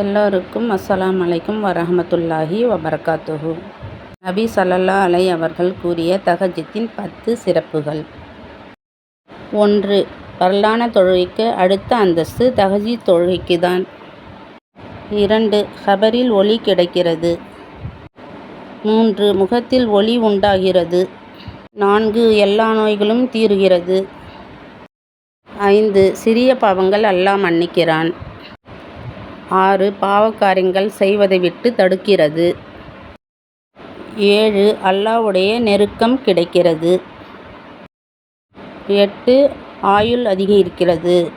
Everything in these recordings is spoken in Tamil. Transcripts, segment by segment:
எல்லோருக்கும் அஸ்ஸலாம் அலைக்கும் வரஹமத்துல்லாஹி வபர்காத்துஹு. நபி சல்லல்லா அலை அவர்கள் கூறிய தகஜத்தின் பத்து சிறப்புகள். ஒன்று வரலான தொழுகைக்கு அடுத்த அந்தஸ்து தகஜி தொழுகைக்கு தான் இரண்டு ஹபரில் ஒளி கிடைக்கிறது. மூன்று முகத்தில் ஒளி உண்டாகிறது. நான்கு எல்லா நோய்களும் தீருகிறது. ஐந்து சிறிய பாவங்கள் அல்லாஹ் மன்னிக்கிறான். ஆறு பாவக்காரியங்கள் செய்வதை விட்டு தடுக்கிறது. ஏழு அல்லாஹ்வுடைய நெருக்கம் கிடைக்கிறது. எட்டு ஆயுள் அதிகரிக்கிறது.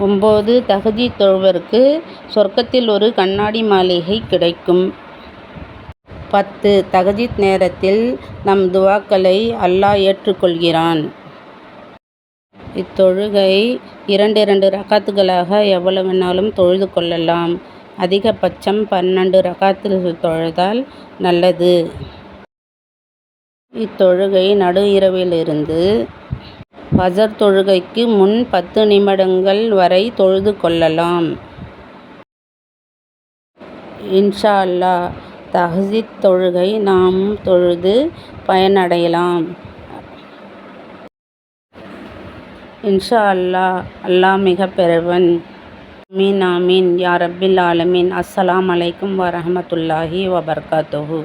ஒம்பது தகுதி தொழுவருக்கு சொர்க்கத்தில் ஒரு கண்ணாடி மாளிகை கிடைக்கும். பத்து தகஜித் நேரத்தில் நம் துவாக்களை அல்லாஹ் ஏற்றுக்கொள்கிறான். இத்தொழுகை இரண்டிரண்டு ரகாத்துகளாக எவ்வளவேனும் தொழுது கொள்ளலாம். அதிகபட்சம் பன்னெண்டு ரகாத்துகள் தொழுதால் நல்லது. இத்தொழுகை நடு இரவிலிருந்து ஃபஜர் தொழுகைக்கு முன் பத்து நிமிடங்கள் வரை தொழுது கொள்ளலாம். இன்ஷா அல்லாஹ் தஹஜ்ஜுத் தொழுகை நாம் தொழுது பயனடையலாம். இன்ஷா அல்லாஹ் அல்லாஹ் மிக பெருவன் மீன் ஆமீன். யா ரப்பில் ஆலமீன். அஸ்ஸலாம் அலைக்கும் வரஹமத்துல்லாஹி வபரகாத்துஹு.